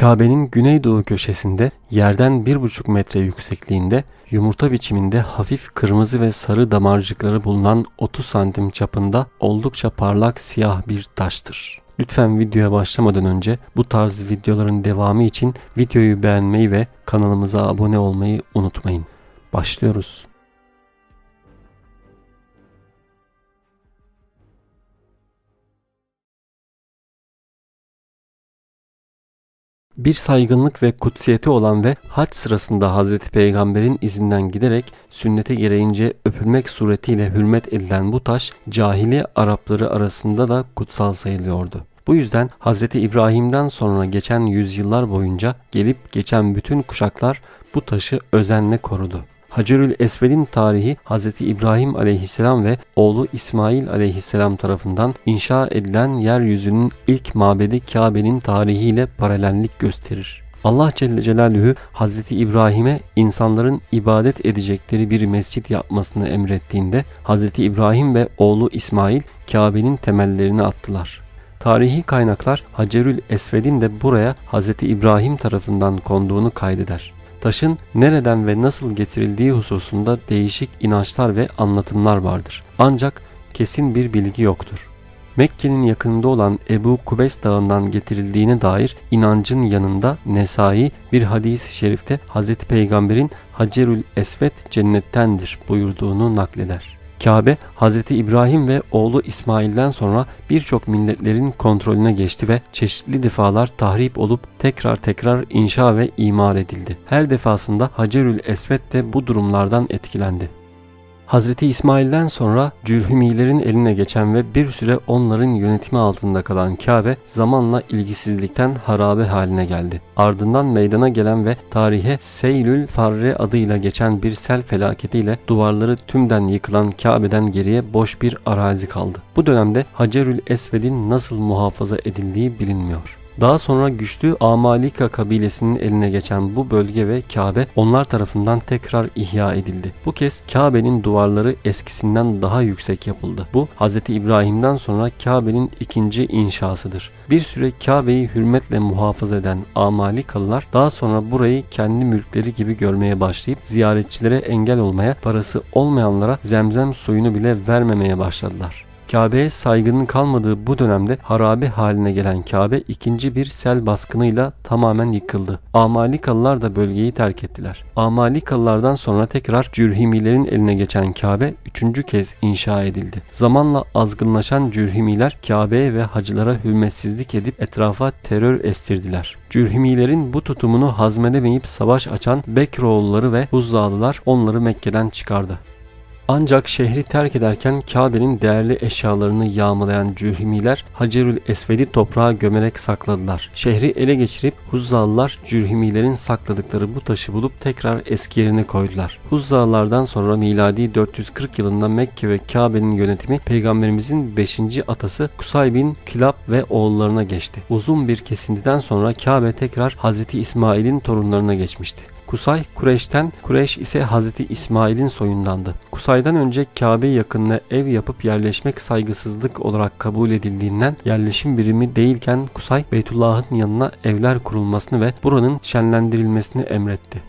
Kabe'nin güneydoğu köşesinde yerden 1,5 metre yüksekliğinde yumurta biçiminde hafif kırmızı ve sarı damarcıkları bulunan 30 santim çapında oldukça parlak siyah bir taştır. Lütfen videoya başlamadan önce bu tarz videoların devamı için videoyu beğenmeyi ve kanalımıza abone olmayı unutmayın. Başlıyoruz. Bir saygınlık ve kutsiyeti olan ve hac sırasında Hazreti Peygamber'in izinden giderek sünnete gereğince öpülmek suretiyle hürmet edilen bu taş cahili Arapları arasında da kutsal sayılıyordu. Bu yüzden Hazreti İbrahim'den sonra geçen yüzyıllar boyunca gelip geçen bütün kuşaklar bu taşı özenle korudu. Hacerül Esved'in tarihi Hz. İbrahim aleyhisselam ve oğlu İsmail aleyhisselam tarafından inşa edilen yeryüzünün ilk mabedi Kabe'nin tarihiyle paralellik gösterir. Allah Celle Celaluhu Hz. İbrahim'e insanların ibadet edecekleri bir mescit yapmasını emrettiğinde Hz. İbrahim ve oğlu İsmail Kabe'nin temellerini attılar. Tarihi kaynaklar Hacerül Esved'in de buraya Hz. İbrahim tarafından konduğunu kaydeder. Taşın nereden ve nasıl getirildiği hususunda değişik inançlar ve anlatımlar vardır. Ancak kesin bir bilgi yoktur. Mekke'nin yakınında olan Ebu Kubes dağından getirildiğine dair inancın yanında Nesai bir hadis-i şerifte Hz. Peygamber'in Hacerül Esved cennettendir buyurduğunu nakleder. Kabe Hz. İbrahim ve oğlu İsmail'den sonra birçok milletlerin kontrolüne geçti ve çeşitli defalar tahrip olup tekrar tekrar inşa ve imar edildi. Her defasında Hacerül Esved de bu durumlardan etkilendi. Hazreti İsmail'den sonra Cürhümilerin eline geçen ve bir süre onların yönetimi altında kalan Kabe zamanla ilgisizlikten harabe haline geldi. Ardından meydana gelen ve tarihe Seylül Farre adıyla geçen bir sel felaketiyle duvarları tümden yıkılan Kabe'den geriye boş bir arazi kaldı. Bu dönemde Hacerül Esved'in nasıl muhafaza edildiği bilinmiyor. Daha sonra güçlü Amalika kabilesinin eline geçen bu bölge ve Kabe onlar tarafından tekrar ihya edildi. Bu kez Kabe'nin duvarları eskisinden daha yüksek yapıldı. Bu Hz. İbrahim'den sonra Kabe'nin ikinci inşasıdır. Bir süre Kabe'yi hürmetle muhafaza eden Amalikalılar daha sonra burayı kendi mülkleri gibi görmeye başlayıp ziyaretçilere engel olmaya, parası olmayanlara zemzem suyunu bile vermemeye başladılar. Kabe'ye saygının kalmadığı bu dönemde harabe haline gelen Kabe ikinci bir sel baskınıyla tamamen yıkıldı. Amalikalılar da bölgeyi terk ettiler. Amalikalılardan sonra tekrar Cürhimilerin eline geçen Kabe üçüncü kez inşa edildi. Zamanla azgınlaşan Cürhimiler Kabe'ye ve hacılara hürmetsizlik edip etrafa terör estirdiler. Cürhimilerin bu tutumunu hazmedemeyip savaş açan Bekroğulları ve Huzzalılar onları Mekke'den çıkardı. Ancak şehri terk ederken Kabe'nin değerli eşyalarını yağmalayan Cürhimiler Hacerül Esved'i toprağa gömerek sakladılar. Şehri ele geçirip Huzzalılar Cürhimilerin sakladıkları bu taşı bulup tekrar eski yerine koydular. Huzzalılardan sonra miladi 440 yılında Mekke ve Kabe'nin yönetimi Peygamberimizin 5. atası Kusay bin Kilab ve oğullarına geçti. Uzun bir kesintiden sonra Kabe tekrar Hazreti İsmail'in torunlarına geçmişti. Kusay Kureyş'ten, Kureyş ise Hazreti İsmail'in soyundandı. Kusay'dan önce Kabe yakınına ev yapıp yerleşmek saygısızlık olarak kabul edildiğinden yerleşim birimi değilken Kusay Beytullah'ın yanına evler kurulmasını ve buranın şenlendirilmesini emretti.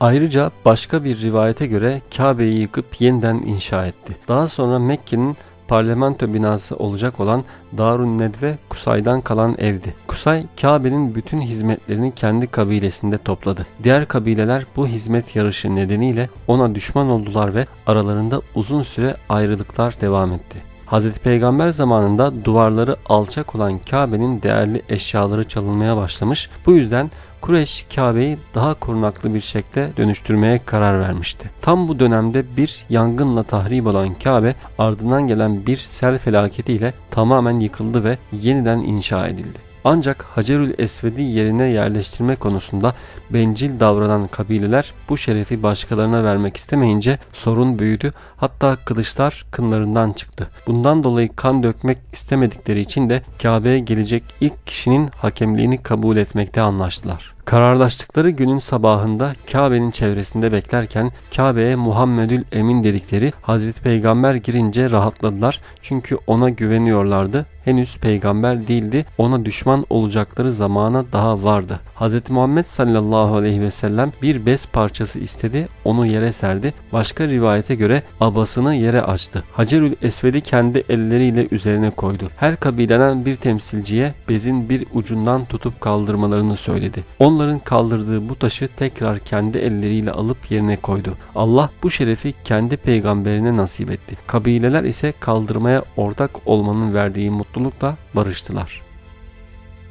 Ayrıca başka bir rivayete göre Kabe'yi yıkıp yeniden inşa etti. Daha sonra Mekke'nin parlamento binası olacak olan Darun Nedve Kusay'dan kalan evdi. Kusay Kabe'nin bütün hizmetlerini kendi kabilesinde topladı. Diğer kabileler bu hizmet yarışı nedeniyle ona düşman oldular ve aralarında uzun süre ayrılıklar devam etti. Hz. Peygamber zamanında duvarları alçak olan Kabe'nin değerli eşyaları çalınmaya başlamış. Bu yüzden Kureyş Kabe'yi daha korunaklı bir şekle dönüştürmeye karar vermişti. Tam bu dönemde bir yangınla tahrip olan Kabe ardından gelen bir sel felaketiyle tamamen yıkıldı ve yeniden inşa edildi. Ancak Hacerül Esved'i yerine yerleştirme konusunda bencil davranan kabileler bu şerefi başkalarına vermek istemeyince sorun büyüdü. Hatta kılıçlar kınlarından çıktı. Bundan dolayı kan dökmek istemedikleri için de Kabe'ye gelecek ilk kişinin hakemliğini kabul etmekte anlaştılar. Kararlaştıkları günün sabahında Kabe'nin çevresinde beklerken Kabe'ye Muhammedül Emin dedikleri Hazreti Peygamber girince rahatladılar çünkü ona güveniyorlardı henüz peygamber değildi. Ona düşman olacakları zamana daha vardı. Hz. Muhammed sallallahu aleyhi ve sellem bir bez parçası istedi. Onu yere serdi. Başka rivayete göre abasını yere açtı. Hacerül Esved'i kendi elleriyle üzerine koydu. Her kabileden bir temsilciye bezin bir ucundan tutup kaldırmalarını söyledi. Onların kaldırdığı bu taşı tekrar kendi elleriyle alıp yerine koydu. Allah bu şerefi kendi peygamberine nasip etti. Kabileler ise kaldırmaya ortak olmanın verdiği mutluluk mutlulukla barıştılar.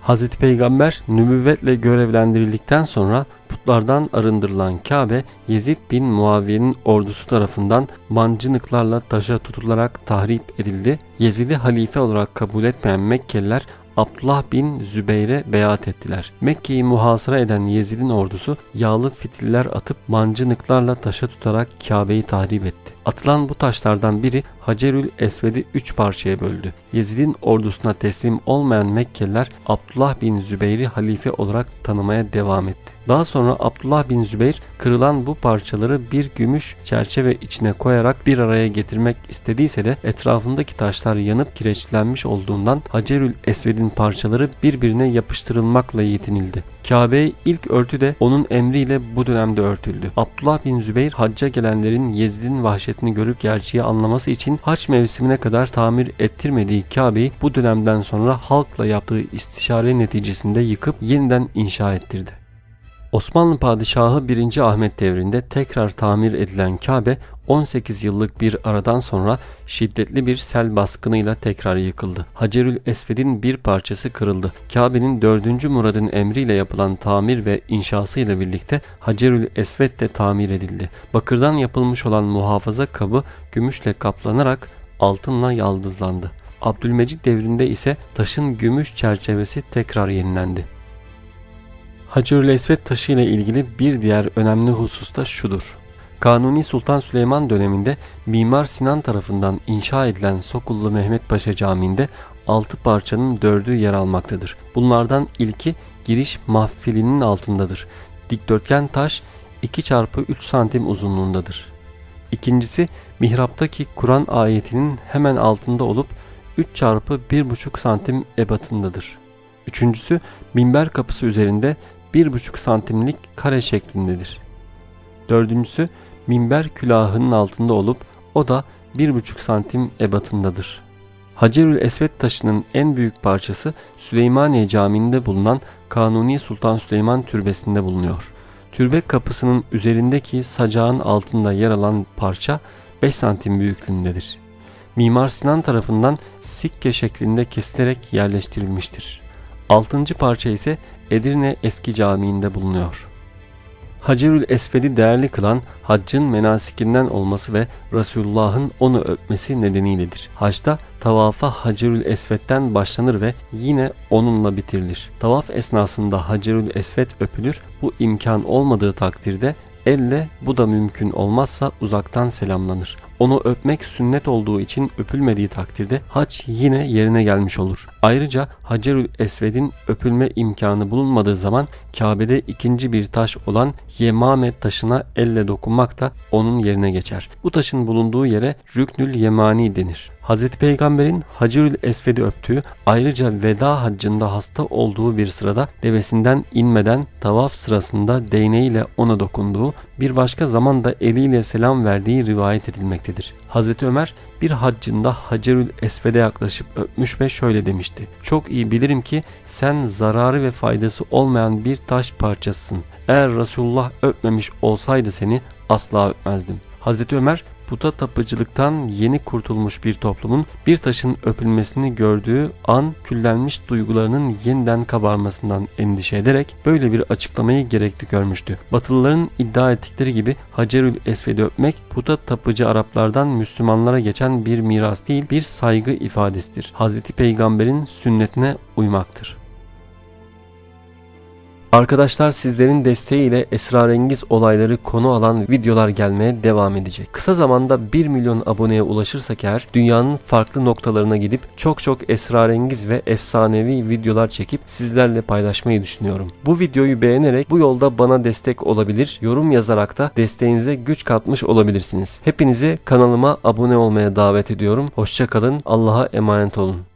Hz. Peygamber nübüvvetle görevlendirildikten sonra putlardan arındırılan Kabe Yezid bin Muaviye'nin ordusu tarafından mancınıklarla taşa tutularak tahrip edildi. Yezid'i halife olarak kabul etmeyen Mekkeliler Abdullah bin Zübeyre beyat ettiler. Mekke'yi muhasara eden Yezid'in ordusu yağlı fitiller atıp mancınıklarla taşa tutarak Kabe'yi tahrip etti. Atılan bu taşlardan biri Hacerül Esved'i üç parçaya böldü. Yezid'in ordusuna teslim olmayan Mekkeliler Abdullah bin Zübeyir'i halife olarak tanımaya devam etti. Daha sonra Abdullah bin Zübeyir kırılan bu parçaları bir gümüş çerçeve içine koyarak bir araya getirmek istediyse de etrafındaki taşlar yanıp kireçlenmiş olduğundan Hacerül Esved'in parçaları birbirine yapıştırılmakla yetinildi. Kabe ilk örtü de onun emriyle bu dönemde örtüldü. Abdullah bin Zübeyir hacca gelenlerin Yezid'in vahşetini görüp gerçeği anlaması için haç mevsimine kadar tamir ettirmediği Kabe'yi bu dönemden sonra halkla yaptığı istişare neticesinde yıkıp yeniden inşa ettirdi. Osmanlı Padişahı 1. Ahmet devrinde tekrar tamir edilen Kabe 18 yıllık bir aradan sonra şiddetli bir sel baskınıyla tekrar yıkıldı. Hacerül Esved'in bir parçası kırıldı. Kabe'nin 4. Murad'ın emriyle yapılan tamir ve inşası ile birlikte Hacerül Esved de tamir edildi. Bakırdan yapılmış olan muhafaza kabı gümüşle kaplanarak altınla yaldızlandı. Abdülmecid devrinde ise taşın gümüş çerçevesi tekrar yenilendi. Hacerül Esved taşı ile ilgili bir diğer önemli husus da şudur. Kanuni Sultan Süleyman döneminde Mimar Sinan tarafından inşa edilen Sokullu Mehmet Paşa Camii'nde altı parçanın dördü yer almaktadır. Bunlardan ilki giriş mahfilinin altındadır. Dikdörtgen taş 2 çarpı 3 santim uzunluğundadır. İkincisi mihraptaki Kur'an ayetinin hemen altında olup 3 çarpı 1,5 santim ebatındadır. Üçüncüsü minber kapısı üzerinde 1,5 santimlik kare şeklindedir. Dördüncüsü minber külahının altında olup o da 1,5 santim ebatındadır. Hacerül Esved taşının en büyük parçası Süleymaniye Camii'nde bulunan Kanuni Sultan Süleyman Türbesi'nde bulunuyor. Türbe kapısının üzerindeki sacağın altında yer alan parça 5 santim büyüklüğündedir. Mimar Sinan tarafından sikke şeklinde kesilerek yerleştirilmiştir. Altıncı parça ise Edirne Eski Camii'nde bulunuyor. Hacerül Esved'i değerli kılan haccın menasikinden olması ve Resulullah'ın onu öpmesi nedeniyledir. Hacda tavafa Hacerül Esved'den başlanır ve yine onunla bitirilir. Tavaf esnasında Hacerül Esved öpülür. Bu imkan olmadığı takdirde elle bu da mümkün olmazsa uzaktan selamlanır. Onu öpmek sünnet olduğu için öpülmediği takdirde hac yine yerine gelmiş olur. Ayrıca Hacerül Esved'in öpülme imkanı bulunmadığı zaman Kabe'de ikinci bir taş olan Yemame taşına elle dokunmak da onun yerine geçer. Bu taşın bulunduğu yere Rüknül Yemani denir. Hz. Peygamber'in Hacerül Esved'i öptüğü ayrıca veda haccında hasta olduğu bir sırada devesinden inmeden tavaf sırasında değneğiyle ona dokunduğu bir başka zamanda eliyle selam verdiği rivayet edilmektedir. Hazreti Ömer bir haccında Hacerül Esved'e yaklaşıp öpmüş ve şöyle demişti. Çok iyi bilirim ki sen zararı ve faydası olmayan bir taş parçasısın. Eğer Resulullah öpmemiş olsaydı seni asla öpmezdim. Hazreti Ömer puta tapıcılıktan yeni kurtulmuş bir toplumun bir taşın öpülmesini gördüğü an küllenmiş duygularının yeniden kabarmasından endişe ederek böyle bir açıklamayı gerekli görmüştü. Batılıların iddia ettikleri gibi Hacerül Esved'i öpmek puta tapıcı Araplardan Müslümanlara geçen bir miras değil bir saygı ifadesidir. Hz. Peygamber'in sünnetine uymaktır. Arkadaşlar sizlerin desteğiyle esrarengiz olayları konu alan videolar gelmeye devam edecek. Kısa zamanda 1 milyon aboneye ulaşırsak eğer dünyanın farklı noktalarına gidip çok çok esrarengiz ve efsanevi videolar çekip sizlerle paylaşmayı düşünüyorum. Bu videoyu beğenerek bu yolda bana destek olabilir, yorum yazarak da desteğinize güç katmış olabilirsiniz. Hepinizi kanalıma abone olmaya davet ediyorum. Hoşçakalın, Allah'a emanet olun.